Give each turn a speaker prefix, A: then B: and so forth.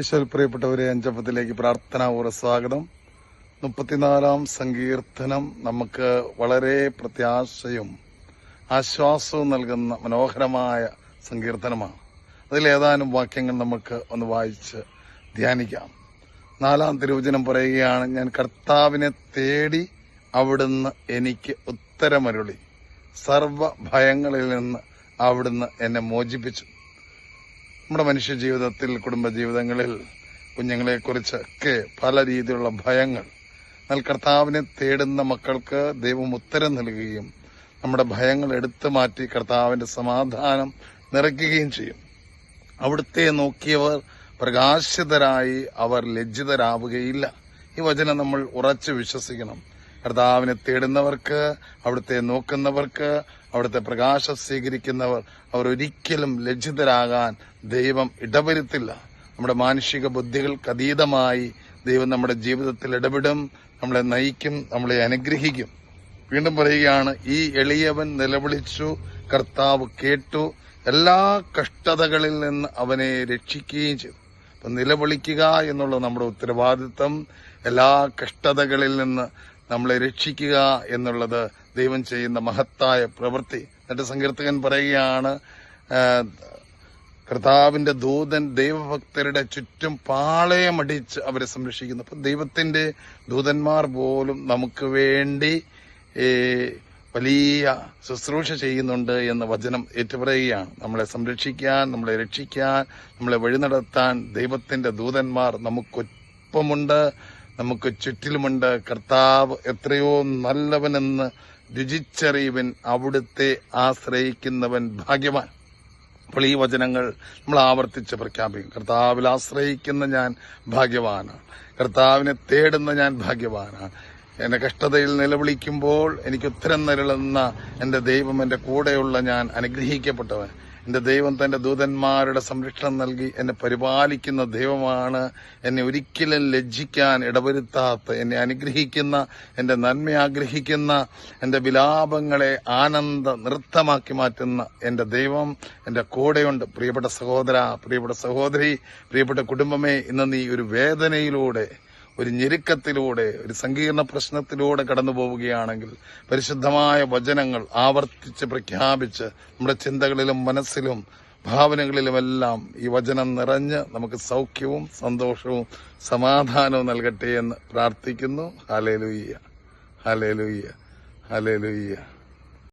A: ഈശ്വര പ്രിയപ്പെട്ടവരെ അഞ്ചപ്പത്തിലേക്ക് പ്രാർത്ഥനാപൂർവ സ്വാഗതം. മുപ്പത്തിനാലാം സങ്കീർത്തനം നമുക്ക് വളരെ പ്രത്യാശയും ആശ്വാസവും നൽകുന്ന മനോഹരമായ സങ്കീർത്തനമാണ്. അതിൽ ഏതാനും വാക്യങ്ങൾ നമുക്ക് ഒന്ന് വായിച്ച് ധ്യാനിക്കാം. നാലാം തിരുവചനം പറയുകയാണ് ഞാൻ കർത്താവിനെ തേടി അവിടുന്ന് എനിക്ക് ഉത്തരമരുളി. സർവ ഭയങ്ങളിൽ നിന്ന് അവിടുന്ന് എന്നെ മോചിപ്പിച്ചു. നമ്മുടെ മനുഷ്യ ജീവിതത്തിൽ കുടുംബജീവിതങ്ങളിൽ കുഞ്ഞുങ്ങളെക്കുറിച്ചൊക്കെ പല രീതിയിലുള്ള ഭയങ്ങൾ. എന്നാൽ കർത്താവിനെ തേടുന്ന മക്കൾക്ക് ദൈവം ഉത്തരം നൽകുകയും നമ്മുടെ ഭയങ്ങൾ എടുത്തു മാറ്റി കർത്താവിന്റെ സമാധാനം നിറയ്ക്കുകയും ചെയ്യും. അവിടുത്തെ നോക്കിയവർ പ്രകാശിതരായി അവർ ലജ്ജിതരാവുകയില്ല. ഈ വചനം നമ്മൾ ഉറച്ചു വിശ്വസിക്കണം. കർത്താവിനെ തേടുന്നവർക്ക് അവിടുത്തെ നോക്കുന്നവർക്ക് അവിടുത്തെ പ്രകാശം സ്വീകരിക്കുന്നവർ അവർ ഒരിക്കലും ലജ്ജിതരാകാൻ ദൈവം ഇടവരുത്തില്ല. നമ്മുടെ മാനുഷിക ബുദ്ധികൾക്ക് അതീതമായി ദൈവം നമ്മുടെ ജീവിതത്തിൽ ഇടപെടും നമ്മളെ നയിക്കും നമ്മളെ അനുഗ്രഹിക്കും. വീണ്ടും പറയുകയാണ് ഈ എളിയവൻ നിലവിളിച്ചു കർത്താവ് കേട്ടു എല്ലാ കഷ്ടതകളിൽ നിന്ന് അവനെ രക്ഷിക്കുകയും ചെയ്തു. അപ്പൊ നിലവിളിക്കുക എന്നുള്ള നമ്മുടെ ഉത്തരവാദിത്വം എല്ലാ കഷ്ടതകളിൽ നിന്ന് നമ്മളെ രക്ഷിക്കുക എന്നുള്ളത് ദൈവം ചെയ്യുന്ന മഹത്തായ പ്രവൃത്തി. എന്നിട്ട് സങ്കീർത്തകൻ പറയുകയാണ് കർത്താവിന്റെ ദൂതൻ ദൈവഭക്തരുടെ ചുറ്റും പാളയമടിച്ച് അവരെ സംരക്ഷിക്കുന്നു. അപ്പൊ ദൈവത്തിന്റെ ദൂതന്മാർ പോലും നമുക്ക് വേണ്ടി വലിയ ശുശ്രൂഷ ചെയ്യുന്നുണ്ട് എന്ന വചനം ഏറ്റുപറയുകയാണ്. നമ്മളെ സംരക്ഷിക്കാൻ നമ്മളെ രക്ഷിക്കാൻ നമ്മളെ വഴി നടത്താൻ ദൈവത്തിന്റെ ദൂതന്മാർ നമുക്കൊപ്പമുണ്ട് നമുക്ക് ചുറ്റിലുമുണ്ട്. കർത്താവ് എത്രയോ നല്ലവനെന്ന് രുചിച്ചറിയുവൻ അവിടുത്തെ ആശ്രയിക്കുന്നവൻ ഭാഗ്യവാൻ. അപ്പോൾ ഈ വചനങ്ങൾ നമ്മൾ ആവർത്തിച്ച് പ്രഖ്യാപിക്കും. കർത്താവിൽ ആശ്രയിക്കുന്ന ഞാൻ ഭാഗ്യവാനാണ്. കർത്താവിനെ തേടുന്ന ഞാൻ ഭാഗ്യവാനാണ്. എന്റെ കഷ്ടതയിൽ നിലവിളിക്കുമ്പോൾ എനിക്ക് ഉത്തരം നിരളുന്ന എന്റെ ദൈവം എന്റെ കൂടെയുള്ള ഞാൻ അനുഗ്രഹിക്കപ്പെട്ടവൻ. എന്റെ ദൈവം തന്റെ ദൂതന്മാരുടെ സംരക്ഷണം നൽകി എന്നെ പരിപാലിക്കുന്ന ദൈവമാണ്. എന്നെ ഒരിക്കലും ലജ്ജിക്കാൻ ഇടവരുത്താത്ത എന്നെ അനുഗ്രഹിക്കുന്ന എന്റെ നന്മ ആഗ്രഹിക്കുന്ന എന്റെ വിലാപങ്ങളെ ആനന്ദ നൃത്തമാക്കി മാറ്റുന്ന എന്റെ ദൈവം എന്റെ കൂടെയുണ്ട്. പ്രിയപ്പെട്ട സഹോദര പ്രിയപ്പെട്ട സഹോദരി പ്രിയപ്പെട്ട കുടുംബമേ ഇന്ന് നീ ഒരു വേദനയിലൂടെ ഒരു ഞെരുക്കത്തിലൂടെ ഒരു സങ്കീർണ പ്രശ്നത്തിലൂടെ കടന്നു പോവുകയാണെങ്കിൽ പരിശുദ്ധമായ വചനങ്ങൾ ആവർത്തിച്ച് പ്രഖ്യാപിച്ച് നമ്മുടെ ചിന്തകളിലും മനസ്സിലും ഭാവനകളിലുമെല്ലാം ഈ വചനം നിറഞ്ഞ് നമുക്ക് സൗഖ്യവും സന്തോഷവും സമാധാനവും നൽകട്ടെ എന്ന് പ്രാർത്ഥിക്കുന്നു. Hallelujah hallelujah hallelujah